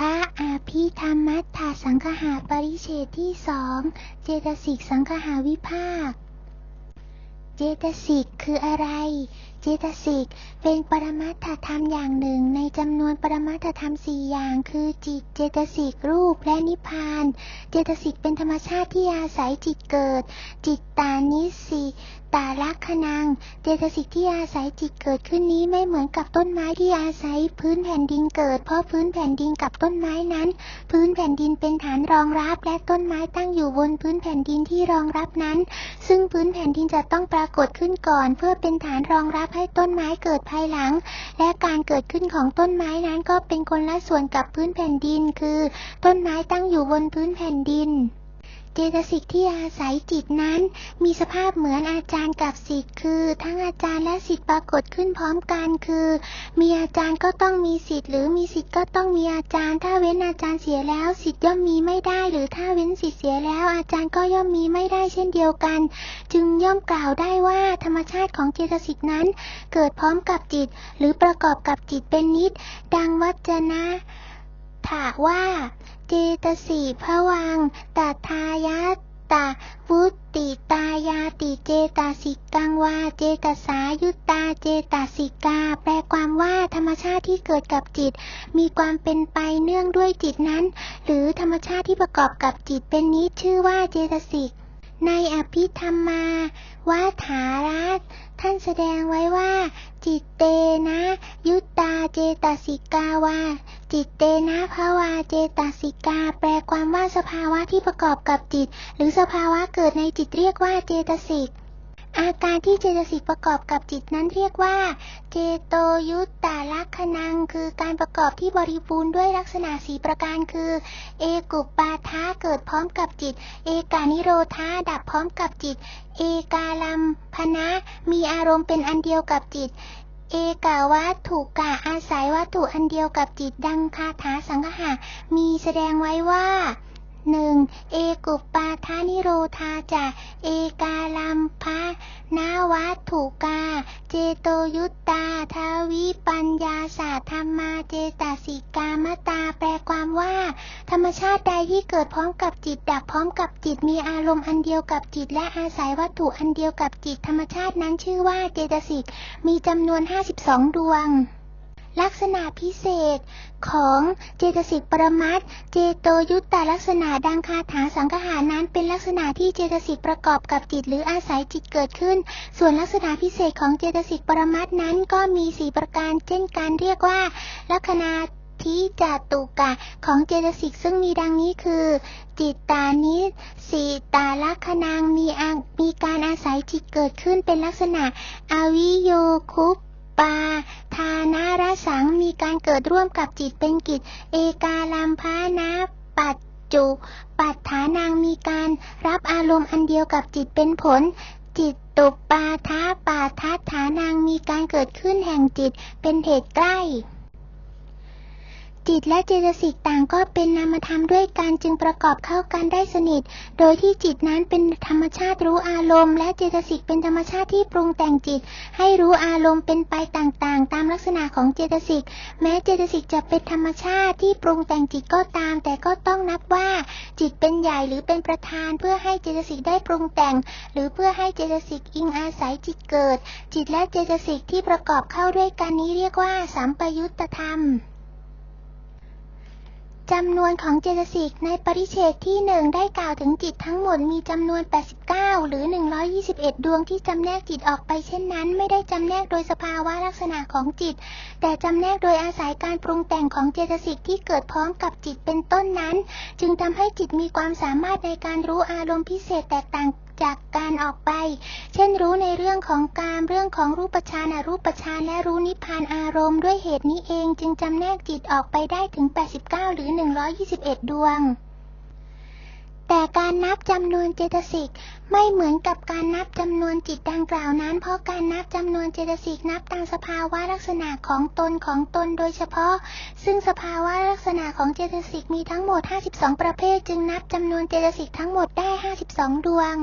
พระอาภิธรรมัตถสังคหาปริเชตที่สอง เจตสิกสังคหาวิภาค เจตสิกคืออะไร เจตสิกเป็นปรมัตถธรรมอย่างหนึ่ง ในจำนวนปรมัตถธรรมสี่อย่าง คือจิต เจตสิกรูปและนิพพาน เจตสิกเป็นธรรมชาติที่อาศัยจิตเกิด จิตตานิสิตาลักขณัง เจตสิกที่อาศัยจิตเกิดขึ้นนี้ไม่เหมือนกับต้นไม้ที่อาศัยพื้นแผ่นดินเกิด เพราะพื้นแผ่นดินกับต้นไม้นั้น พื้นแผ่นดินเป็นฐานรองรับและต้นไม้ตั้งอยู่บนพื้นแผ่นดินที่รองรับนั้น ซึ่งพื้นแผ่นดินจะต้องปรากฏขึ้นก่อน เพื่อเป็นฐานรองรับให้ต้นไม้เกิดภายหลัง และการเกิดขึ้นของต้นไม้นั้นก็เป็นคนละส่วนกับพื้นแผ่นดิน คือ ต้นไม้ตั้งอยู่บนพื้นแผ่นดิน เจตสิกที่อาศัยจิตนั้น มีสภาพเหมือนอาจารย์กับศิษย์คือ ทั้งอาจารย์และศิษย์ปรากฏขึ้นพร้อมกันคือ มีอาจารย์ก็ต้องมีศิษย์หรือมีศิษย์ก็ต้องมีอาจารย์ ถ้าเว้นอาจารย์เสียแล้วศิษย์ย่อมมีไม่ได้ หรือถ้าเว้นศิษย์เสียแล้ว อาจารย์ก็ย่อมมีไม่ได้เช่นเดียวกัน จึงย่อมกล่าวได้ว่าธรรมชาติของเจตสิกนั้น เกิดพร้อมกับจิต หรือประกอบกับจิตเป็นนิด ดังวัจนะ ถาว่า เจตสีพวังตัทายาตาวุติตายาติเจตสิกังวาเจตสายุตตาเจตสิกา แปลความว่าธรรมชาติที่เกิดกับจิต มีความเป็นไปเนื่องด้วยจิตนั้น หรือธรรมชาติที่ประกอบกับจิตเป็นนิดชื่อว่าเจตสิก ในอภิธรรมาวาถารัตท่านแสดงไว้ว่า จิตเตนะ ยุตตาเจตสิกาวา จิตเตนะภาวาเจตสิกา แปลความว่าสภาวะที่ประกอบกับจิต หรือสภาวะเกิดในจิตเรียกว่าเจตสิก อาการที่เจตสิกประกอบกับจิตนั้นเรียกว่า เจโตยุตตาลักขณัง คือการประกอบที่บริบูรณ์ด้วยลักษณะสีประการคือ เอกุปปาทะเกิดพร้อมกับจิต เอกานิโรธาดับพร้อมกับจิต เอกาลัมพนะมีอารมณ์เป็นอันเดียวกับจิต เอกาวัตถุกะอาศัยวัตถุอันเดียวกับจิตดังคาถาสังหะมีแสดงไว้ว่า หนึ่งเอกุปปาทานิโรธาจะเอกาลัมพะนาวัตถุกา เจโตยุตตาทาวิปัญญาศาสตร์ธรรมาเจตสิกามตาแปลความว่า ธรรมชาติใดที่เกิดพร้อมกับจิตดับพร้อมกับจิตมีอารมณ์อันเดียวกับจิต และอาศัยวัตถุอันเดียวกับจิตธรรมชาตินั้นชื่อว่าเจตสิกมีจำนวน 52 ดวง ลักษณะพิเศษของเจตสิกปรมัตเจโตยุตตาลักษณะดังคาถาสังคหานั้นเป็นลักษณะที่เจตสิกประกอบกับจิตหรืออาศัยจิตเกิดขึ้น ส่วนลักษณะพิเศษของเจตสิกปรมัตนั้นก็มีสีประการ เช่นกันเรียกว่า ลัคนาทิจตุกะของเจตสิกซึ่งมีดังนี้คือ จิตตานิสีตาลักขณังมีมีการอาศัยจิตเกิดขึ้นเป็นลักษณะ อวิโยคุปปา ทานารสังมีการ เกิดร่วมกับจิตเป็นกิจ เอกาลัมพานะปัจจุ ปัฏฐานังมีการรับอารมณ์อันเดียวกับจิตเป็นผล จิตตุปาทาปาทัฏฐานังมีการเกิดขึ้นแห่งจิตเป็นเหตุใกล้ จิตและเจตสิกต่างก็เป็นนามธรรมด้วยกันจึงประกอบเข้ากันได้สนิท โดยที่จิตนั้นเป็นธรรมชาติรู้อารมณ์ และเจตสิกเป็นธรรมชาติที่ปรุงแต่งจิต ให้รู้อารมณ์เป็นไปต่างๆ ตามลักษณะของเจตสิก แม้เจตสิกจะเป็นธรรมชาติที่ปรุงแต่งจิตก็ตาม แต่ก็ต้องนับว่าจิตเป็นใหญ่หรือเป็นประธานเพื่อให้เจตสิกได้ปรุงแต่ง หรือเพื่อให้เจตสิกอิงอาศัยจิตเกิด จิตและเจตสิกที่ประกอบเข้าด้วยกันนี้เรียกว่าสัมปยุตตธรรม จำนวนของเจตสิกในปริเฉดที่หนึ่งได้กล่าวถึงจิตทั้งหมดมีจำนวน 89 หรือ 121 ดวงที่จำแนกจิตออกไปเช่นนั้น ไม่ได้จำแนกโดยสภาวะลักษณะของจิต แต่จำแนกโดยอาศัยการปรุงแต่งของเจตสิกที่เกิดพร้อมกับจิตเป็นต้นนั้น จึงทำให้จิตมีความสามารถในการรู้อารมณ์พิเศษแตกต่าง จากการออกไป เช่นรู้ในเรื่องของการเรื่องของรูปฌานอรูปฌานและรู้นิพพานอารมณ์ด้วยเหตุนี้เองจึงจำแนกจิตออกไปได้ถึง 89 หรือ 121 ดวงแต่การ นับจำนวนเจตสิกไม่เหมือนกับการนับจำนวนจิตดังกล่าวนั้น เพราะการนับจำนวนเจตสิกนับตามสภาวะลักษณะของตนของตนโดยเฉพาะ ซึ่งสภาวะลักษณะของเจตสิกมีทั้งหมด 52 ประเภท จึงนับจำนวนเจตสิกทั้งหมดได้ 52 ดวง